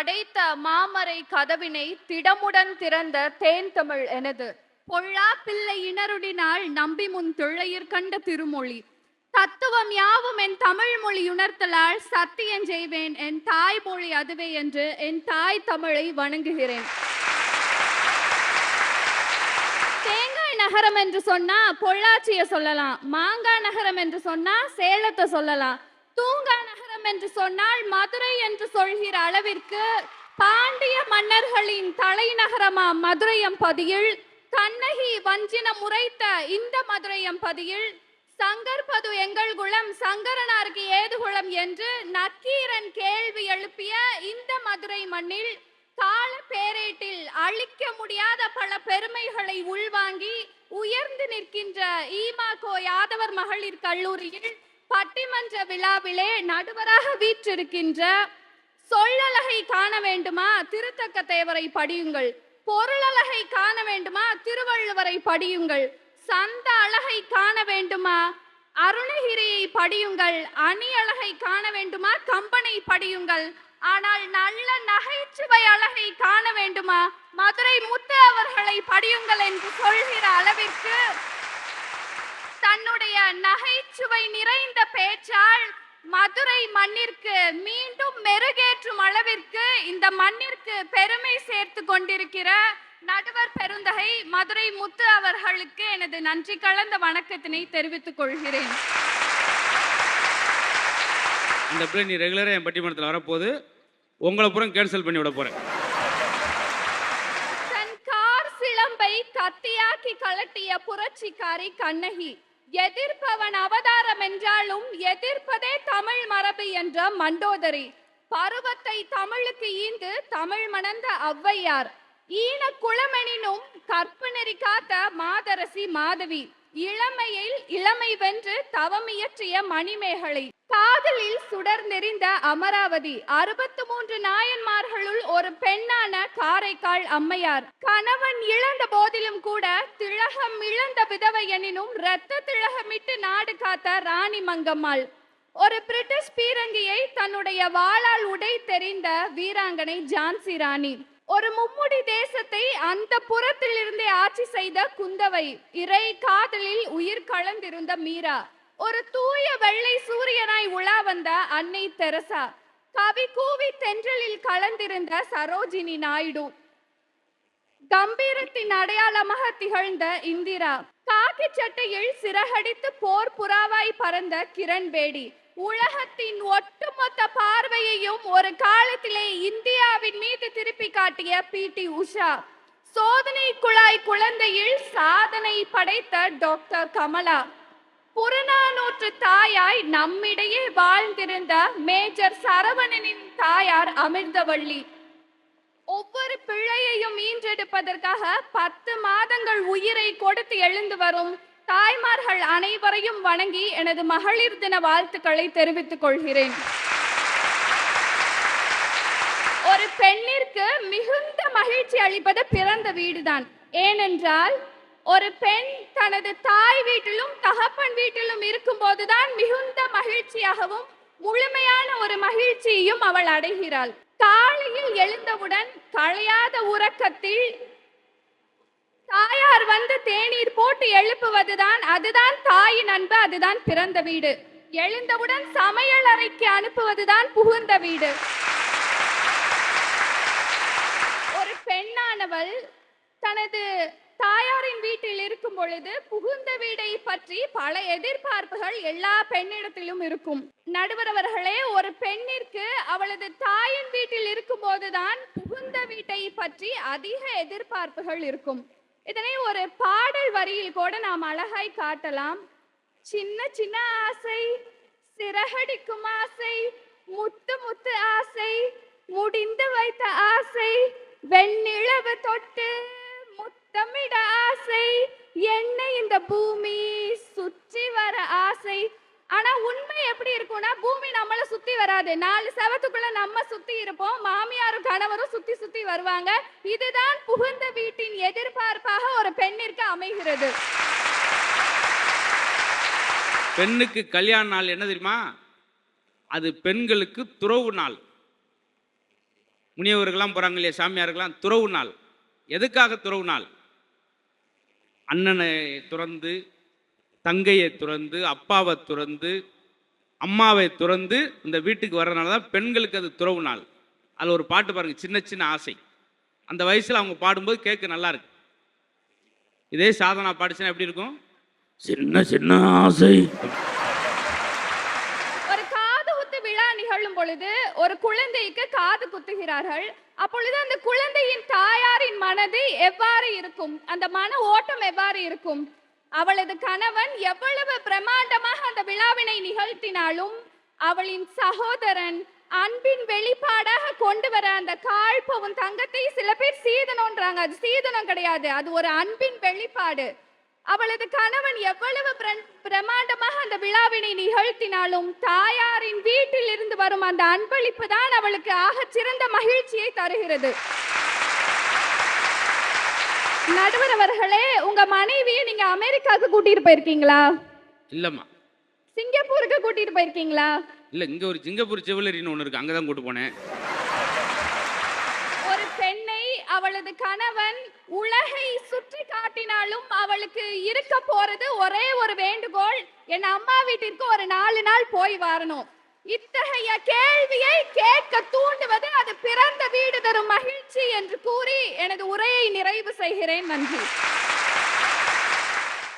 அடைத்த மாமரை கதவினை திடமுடன் திறந்த தேன் தமிழ் எனது. பொல்லா பிள்ளை இணருடினால் நம்பி முன் திளையிற் கண்ட திருமொழி. தத்துவம் யாவும் என் தமிழ் மொழி உணர்த்தலால் சத்தியம் செய்வேன் என் தாய்மொழி அதுவே என்று என் தாய் தமிழை வணங்குகிறேன். தேங்காய் நகரம் என்று சொன்னா பொள்ளாச்சிய சொல்லலாம் மாங்காய் நகரம் என்று சொன்னா சேலத்தை சொல்லலாம். தூங்கா நகரம் என்று சொன்னால் மதுரை என்று சொல்கிற அளவிற்கு பாண்டிய மன்னர்களின் தலைநகரமா மதுரையம்பதியில் கண்ணகி வஞ்சினம் உரைத்த இந்த மதுரையம்பதியில் சங்கற்பது எங்கள் குலம் சங்கரனாருக்கு ஏது குலம் என்று நக்கீரன் கேள்வி எழுப்பிய இந்த மதுரை மண்ணில் கால பேரேட்டில் அழிக்க முடியாத பல பெருமைகளை உள்வாங்கி உயர்ந்து நிற்கின்ற ஈமாகோ யாதவர் மகளிர் கல்லூரியில் பட்டிமன்ற விழாவிலே நடுவராக வீற்றிருக்கின்ற சொல்லழகை காண வேண்டுமா? திருத்தக்க தேவரை படியுங்கள். பொருளழகை காண வேண்டுமா? திருவள்ளுவரை படியுங்கள். சந்த அழகை காண வேண்டுமா? அருணகிரியை படியுங்கள். அணி அழகை காண வேண்டுமா? கம்பனை படியுங்கள். ஆனால் நல்ல நகைச்சுவை அழகை காண வேண்டுமா? மதுரை முத்து அவர்களை படியுங்கள் என்று சொல்கிற அளவிற்கு தன்னுடைய நகைச்சுவை நிறைந்த பேச்சால் மதுரை மண்ணிற்கு மீண்டும் மெருகேற்றும் அளவிற்கு இந்த மண்ணிற்கு பெருமை சேர்த்து கொண்டிருக்கிற நடுவர் பெருந்தகை மதுரை முத்து அவர்களுக்கு எனது நன்றி கலந்த வணக்கத்தினை தெரிவித்துக் கொள்கிறேன். அந்த பிள்ளை நீ ரெகுலராக என் பட்டிமன்றத்தில் வரப்போகுது உங்களை புறம் கேன்சல் பண்ணி விட போகிறேன் தன் கார் சிலம்பை கத்தியாக்கி கலட்டிய புரட்சிக்காரி கண்ணகி எதிர்ப்பவன் அவதாரம் என்றாலும் எதிர்ப்பதே தமிழ் மரபு என்ற மண்டோதரி. பருவத்தை தமிழுக்கு ஈந்து தமிழ் மணந்த ஔவையார். ஈன குளமெனினும் கற்பு நெறி காத்த மாதரசி மாதவி. இளமையில் இளமை வென்று தவமியற்றிய மணிமேகலை. காதலில் சுடர்ந்தெறிந்த அமராவதி. அறுபத்து மூன்று நாயன்மார்களுள் ஒரு பெண்ணான காரைக்கால் அம்மையார். கணவன் இழந்த போதிலும் கூட திலகம் இழந்த விதவை எனினும் இரத்த திலகமிட்டு நாடு காத்த ராணி மங்கம்மாள். ஒரு பிரிட்டிஷ் பீரங்கியை தன்னுடைய வாளால் உடை தெரிந்த வீராங்கனை ஜான்சி ராணி. ஒரு மும்முடி தேசத்தை அந்த புறத்தில் இருந்தே ஆட்சி செய்த குந்தவை இறை காதலில் உயிர் கலந்திருந்த மீரா. ஒரு தூய வெள்ளை சூரியனாய் உலா வந்த அன்னை தெரசா. கவி கூவி தென்றலில் கலந்திருந்த சரோஜினி நாயுடு. கம்பீரத்தின் அடையாளமாக திகழ்ந்த இந்திரா. காக்கி சட்டையில் சிறகடித்து போர் புறாவாய் பறந்த கிரண் பேடி உலகத்தின் ஒட்டுமொத்த பார்வையையும் ஒரு காலத்திலே இந்தியாவின் மீது காட்டிய பி டி உஷா சோதனை குழாய் குழந்தையில் சாதனை படைத்த டாக்டர் கமலா. புறநானூற்று தாயாய் நம்மிடையே வாழ்ந்திருந்த மேஜர் சரவணனின் தாயார் அமிர்தவள்ளி. ஒவ்வொரு பிள்ளையையும் ஈன்றெடுப்பதற்காக பத்து மாதங்கள் உயிரை கொடுத்து எழுந்து வரும் தாய்மார்கள் அனைவரையும் வணங்கி எனது மகளிர் தின வாழ்த்துக்களை தெரிவித்துக் கொள்கிறேன். ஒரு பெண்ணிற்கு மிகுந்த மகிழ்ச்சி அளிப்பது பிறந்த வீடுதான். ஏனென்றால் ஒரு பெண் தனது தாய் வீட்டிலும் தகப்பன் வீட்டிலும் இருக்கும்போதுதான் மிகுந்த மகிழ்ச்சியாகவும் முழுமையான ஒரு மகிழ்ச்சியையும் அவள் அடைகிறாள். காலையில் எழுந்தவுடன் களையாத உறக்கத்தில் தாயார் வந்து தேநீர் போட்டு எழுப்புவதுதான் அதுதான் தாயின் அன்பு அதுதான் பிறந்த வீடு. எழுந்தவுடன் சமையல் அறைக்கு அனுப்புவதுதான் புகுந்த வீடு ஒரு பெண்ணானவள் தனது தாயாரின் வீட்டில் இருக்கும் பொழுது புகுந்த வீடை பற்றி பல எதிர்பார்ப்புகள் எல்லா பெண்ணிடத்திலும் இருக்கும். நடுவரவர்களே ஒரு பெண்ணிற்கு அவளது தாயின் வீட்டில் இருக்கும் போதுதான் புகுந்த வீட்டை பற்றி அதிக எதிர்பார்ப்புகள் இருக்கும். இதனை ஒரு பாடல் வரியில் கூட நாம் அழகாய் காட்டலாம். சின்ன சின்ன ஆசை சிறகடிக்கும் ஆசை முத்து முத்து ஆசை முடிந்து வைத்த ஆசை வெண்ணிலவு தொட்டு முத்தமிட ஆசை. என்ன இந்த பூமி சுற்றி வர ஆசை. ஆனா உண்மை எப்படி இருக்கும்னா பூமி நம்மள சுத்தி வராது. நாலு செவத்துக்குள்ள நம்ம சுத்தி இருப்போம். மாமியாரும் கணவரும் சுத்தி சுத்தி வருவாங்க. இதுதான் புகுந்த வீட்டின் எதிர்பார்ப்பாக ஒரு பெண்ணிற்கு அமைகிறது. பெண்ணுக்கு கல்யாண நாள் என்ன தெரியுமா? அது பெண்களுக்கு துறவு நாள். முனியவர்கள்லாம் போகிறாங்க இல்லையா சாமியாருக்கெல்லாம் துறவு நாள். எதுக்காக துறவு நாள்? அண்ணனை துறந்து தங்கையை துறந்து அப்பாவை துறந்து அம்மாவை துறந்து இந்த வீட்டுக்கு வர்றதுனால தான் பெண்களுக்கு அது துறவு நாள். அதில் ஒரு பாட்டு பாருங்க சின்ன சின்ன ஆசை. அந்த வயசில் அவங்க பாடும்போது கேட்க நல்லா இருக்கு. இதே சாதனா பாடிச்சுன்னா எப்படி இருக்கும்? சின்ன சின்ன ஆசை. ஒரு காது குத்து விழா நிகழும் பொழுது ஒரு குழந்தைக்கு காது குத்துகிறார்கள். அப்பொழுது அந்த குழந்தையின் தாயாரின் மனது எவ்வாறு இருக்கும்? அந்த மன ஓட்டம் எவ்வாறு இருக்கும்? அவளது கணவன் எவ்வளவு பிரமாண்டமாக அந்த விழாவினை நிகழ்த்தினாலும் அவளின் சகோதரன் அன்பின் வெளிப்பாடாக கொண்டு வர அந்த காழ்பவும் தங்கத்தை சில பேர் சீதனம்ன்றாங்க அது சீதனம் கிடையாது. அது ஒரு அன்பின் வெளிப்பாடு. அவளது கணவன் எவ்வளவு பிர- பிரமாண்டமாக அந்த விழாவினை நிகழ்த்தினாலும் தாயாரின் வீட்டில் இருந்து வரும் அந்த அன்பளிப்பு தான் அவளுக்கு ஆகச் சிறந்த மகிழ்ச்சியை தருகிறது. நடுவர் அவர்களே உங்க மனைவியை நீங்க அமெரிக்காவுக்கு கூட்டிட்டு போயிருக்கீங்களா? இல்லைம்மா. சிங்கப்பூருக்கு கூட்டிட்டு போயிருக்கீங்களா? இல்லை இங்கே ஒரு சிங்கப்பூர் ஜுவல்லரின்னு ஒன்று இருக்குது அங்கே தான் கூட்டு போனேன் ஒரு பெண்ணை அவளது கணவன் உலகை சுற்றி காட்டினாலும் அவளுக்கு இருக்க போறது ஒரே ஒரு வேண்டுகோள். என் அம்மா வீட்டிற்கு ஒரு நாலு நாள் போய் வரணும். இத்தகைய கேள்வியை கேட்க தூண்டுவது அது பிறந்த வீடு தரும் மகிழ்ச்சி என்று கூறி எனது உரையை நிறைவு செய்கிறேன். நன்றி.